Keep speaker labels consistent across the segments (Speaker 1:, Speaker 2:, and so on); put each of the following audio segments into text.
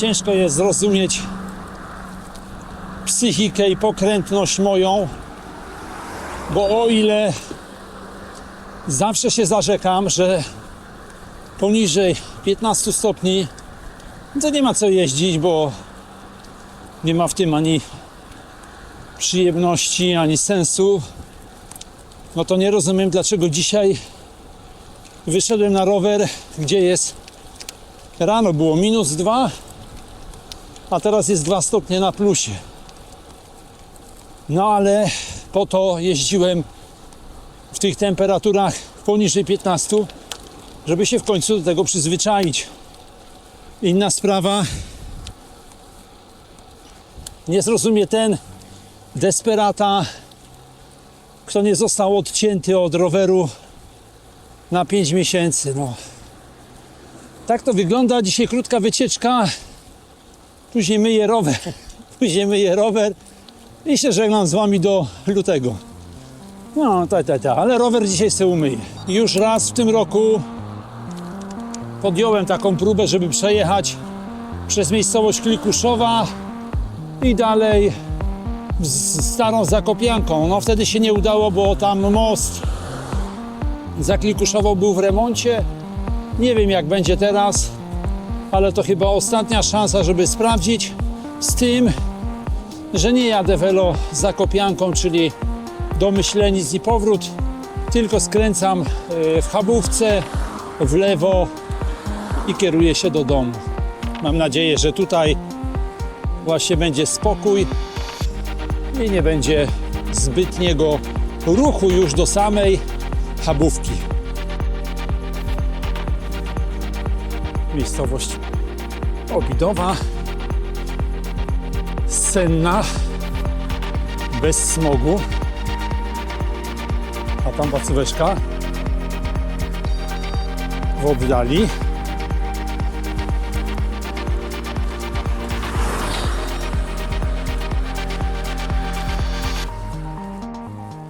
Speaker 1: ciężko jest zrozumieć psychikę i pokrętność moją, bo o ile zawsze się zarzekam, że poniżej 15 stopni to nie ma co jeździć, bo nie ma w tym ani przyjemności, ani sensu. No to nie rozumiem, dlaczego dzisiaj wyszedłem na rower, gdzie jest rano było minus 2, a teraz jest 2 stopnie na plusie. No ale po to jeździłem w tych temperaturach poniżej 15, żeby się w końcu do tego przyzwyczaić. Inna sprawa, nie zrozumie ten desperata, kto nie został odcięty od roweru na 5 miesięcy. No. Tak to wygląda. Dzisiaj krótka wycieczka. Później myję rower. Później myję rower i się żegnam z wami do lutego. No, tak, tak, tak. Ale rower dzisiaj sobie umyję. Już raz w tym roku podjąłem taką próbę, żeby przejechać przez miejscowość Klikuszowa i dalej z starą Zakopianką. No wtedy się nie udało, bo tam most za Klikuszową był w remoncie. Nie wiem jak będzie teraz, ale to chyba ostatnia szansa, żeby sprawdzić z tym, że nie jadę welo Zakopianką, czyli do Myślenic i powrót, tylko skręcam e, w Chabówce w lewo i kieruję się do domu. Mam nadzieję, że tutaj właśnie będzie spokój i nie będzie zbytniego ruchu już do samej Chabówki. Miejscowość Obidowa, senna, bez smogu, a tam bacóweczka w oddali.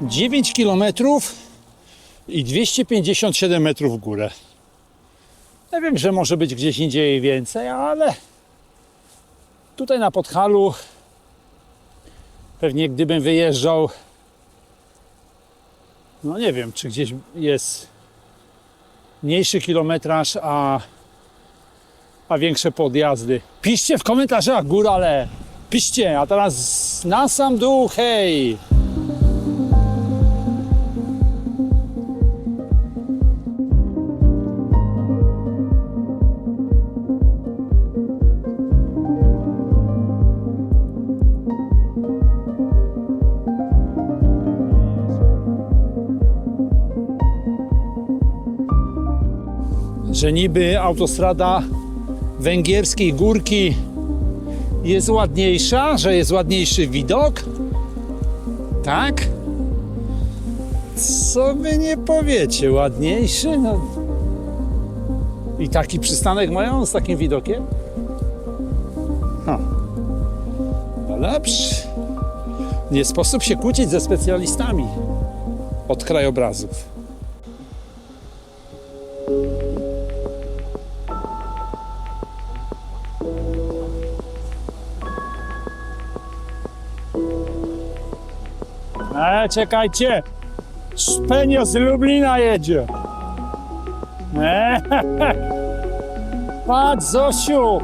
Speaker 1: Dziewięć kilometrów i 257 metrów w górę. Ja wiem, że może być gdzieś indziej więcej, ale tutaj na Podhalu pewnie gdybym wyjeżdżał no nie wiem, czy gdzieś jest mniejszy kilometraż, a, a większe podjazdy. Piszcie w komentarzach górale, piszcie, a teraz na sam dół, hej! Że niby autostrada węgierskiej górki jest ładniejsza, że jest ładniejszy widok. Tak? Co wy nie powiecie? Ładniejszy? No. I taki przystanek mają z takim widokiem? Ha. No lepszy. Nie sposób się kłócić ze specjalistami od krajobrazów. E, czekajcie! Szpenio z Lublina jedzie! E, Patrz Zosiu!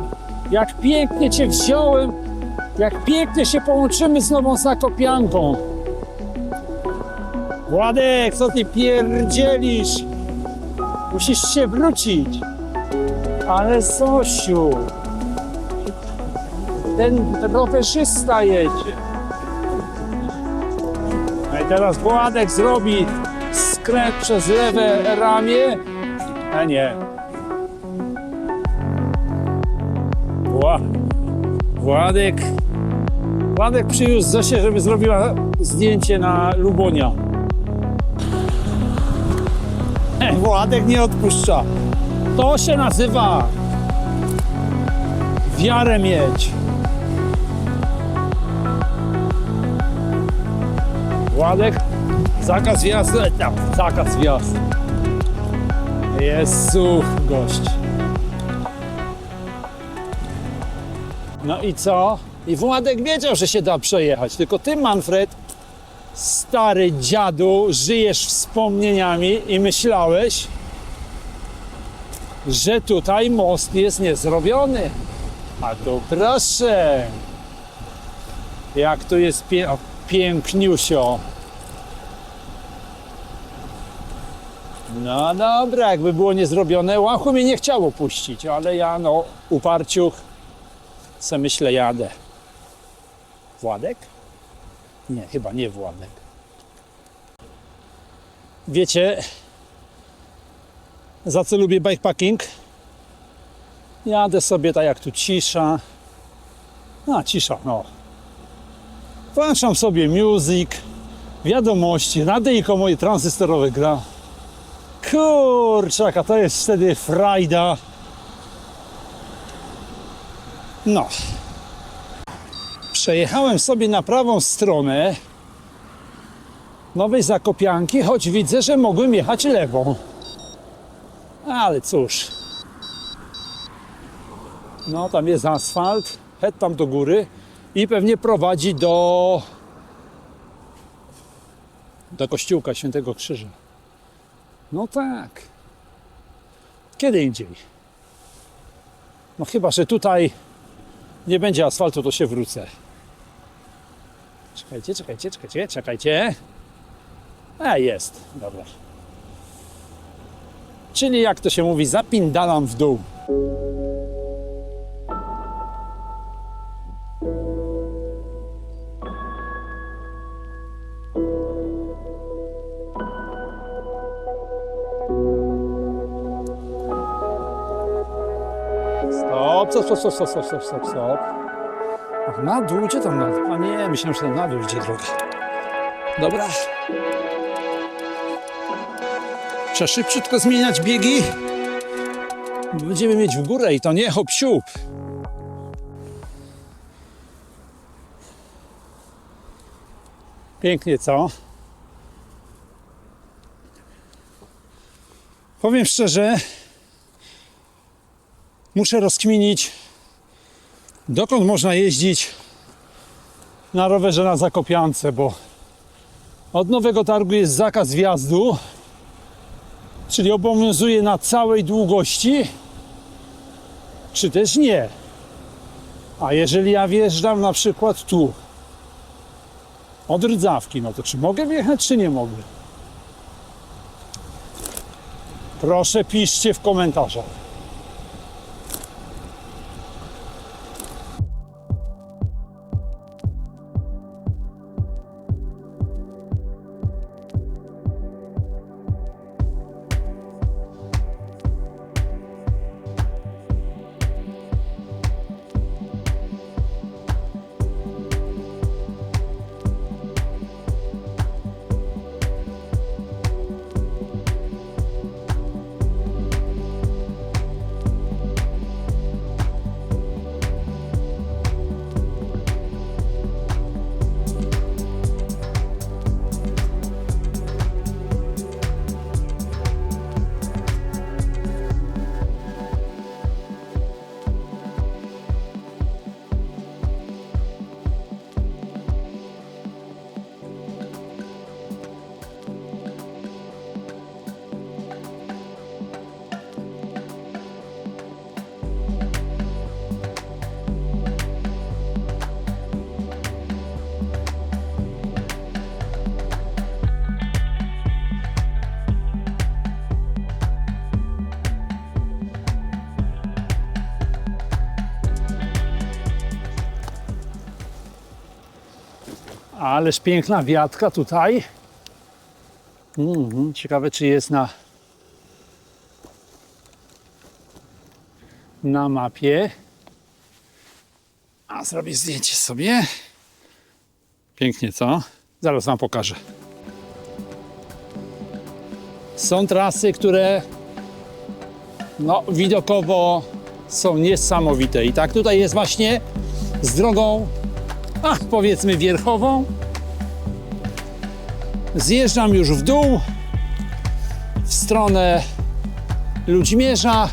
Speaker 1: Jak pięknie Cię wziąłem! Jak pięknie się połączymy z Nową Zakopianką! Władek, co Ty pierdzielisz? Musisz się wrócić! Ale Zosiu! Ten rowerzysta jedzie! Teraz Władek zrobi skręt przez lewe ramię. A nie. Wła... Władek. Władek przywiózł Zosię, żeby zrobiła zdjęcie na Lubonia. Władek nie odpuszcza. To się nazywa wiarę mieć. Władek, zakaz wjazdu, e, tam, zakaz wjazdu. Jezu, gość. No i co? I Władek wiedział, że się da przejechać, tylko ty, Manfred, stary dziadu, żyjesz wspomnieniami i myślałeś, że tutaj most jest niezrobiony. A tu proszę, jak tu jest o, piękniusio. No dobra, jakby było niezrobione, łachu mnie nie chciało puścić, ale ja no, uparciuch, se myślę jadę. Władek? Nie, chyba nie Władek. Wiecie, za co lubię bikepacking? Jadę sobie tak jak tu cisza. A, cisza, no. Włączam sobie music, wiadomości, radyjko moje tranzystorowe gra. Kurczaka, to jest wtedy frajda. No. Przejechałem sobie na prawą stronę nowej Zakopianki, choć widzę, że mogłem jechać lewą. Ale cóż. No, tam jest asfalt, het tam do góry i pewnie prowadzi do do kościółka Świętego Krzyża. No tak. Kiedy indziej. No chyba, że tutaj nie będzie asfaltu, to się wrócę. Czekajcie, czekajcie, czekajcie, czekajcie. A, jest. Dobra. Czyli jak to się mówi, zapindalam w dół. Stop, stop, stop, stop, stop, stop, stop. Na dół, gdzie tam na dół? A nie, myślałem, że na dół idzie droga. Dobra. Trzeba szybciutko zmieniać biegi. Będziemy mieć w górę i to nie hop siup. Pięknie, co? Powiem szczerze, muszę rozkminić, dokąd można jeździć na rowerze na Zakopiance, bo od Nowego Targu jest zakaz wjazdu, czyli obowiązuje na całej długości, czy też nie. A jeżeli ja wjeżdżam na przykład tu, od Rdzawki, no to czy mogę wjechać, czy nie mogę? Proszę piszcie w komentarzach. Ależ piękna wiatka tutaj. Mhm, ciekawe, czy jest na, na mapie. A zrobię zdjęcie sobie. Pięknie, co? Zaraz Wam pokażę. Są trasy, które no, widokowo są niesamowite. I tak tutaj jest właśnie z drogą a powiedzmy wierchową. Zjeżdżam już w dół w stronę Ludźmierza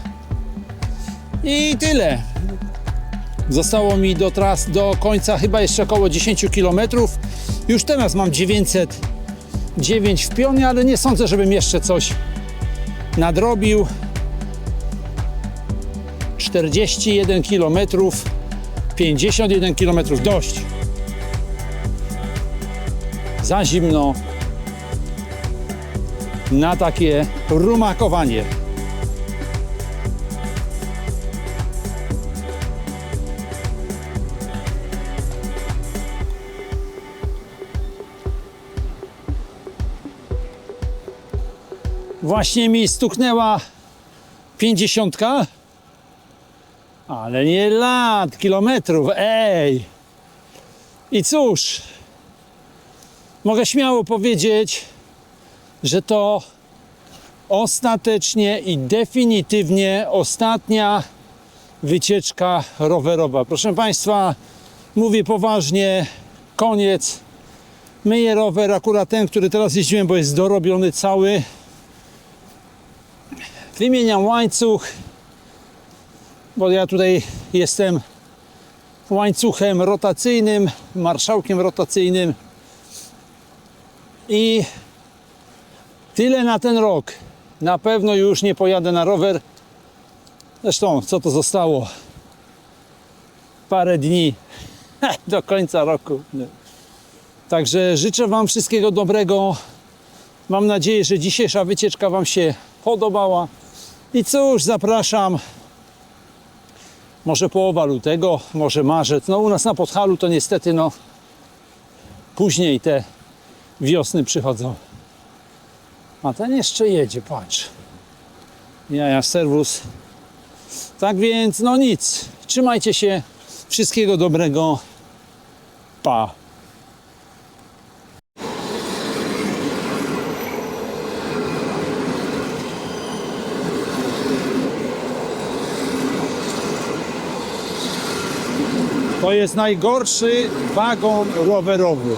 Speaker 1: i tyle. Zostało mi do tras do końca chyba jeszcze około 10 km. Już teraz mam 909 w pionie, ale nie sądzę, żebym jeszcze coś nadrobił. 41 km, 51 km dość. Za zimno na takie rumakowanie. Właśnie mi stuknęła pięćdziesiątka, ale nie lat, kilometrów, ej! I cóż, mogę śmiało powiedzieć, że to ostatecznie i definitywnie ostatnia wycieczka rowerowa. Proszę Państwa, mówię poważnie, koniec. Myję rower, akurat ten, który teraz jeździłem, bo jest dorobiony cały. Wymieniam łańcuch, bo ja tutaj jestem łańcuchem rotacyjnym, marszałkiem rotacyjnym i tyle na ten rok. Na pewno już nie pojadę na rower. Zresztą, co to zostało? Parę dni do końca roku. Także życzę Wam wszystkiego dobrego. Mam nadzieję, że dzisiejsza wycieczka Wam się podobała. I cóż, zapraszam. Może połowa lutego, może marzec. No u nas na Podhalu to niestety no później te wiosny przychodzą. A ten jeszcze jedzie, patrz. Jaja, serwus. Tak więc, no nic. Trzymajcie się. Wszystkiego dobrego. Pa. To jest najgorszy wagon rowerowy.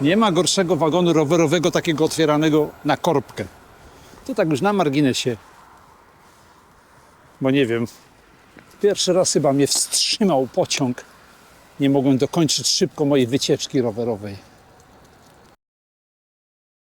Speaker 1: Nie ma gorszego wagonu rowerowego, takiego otwieranego na korbkę. To tak już na marginesie. Bo nie wiem, pierwszy raz chyba mnie wstrzymał pociąg. Nie mogłem dokończyć szybko mojej wycieczki rowerowej.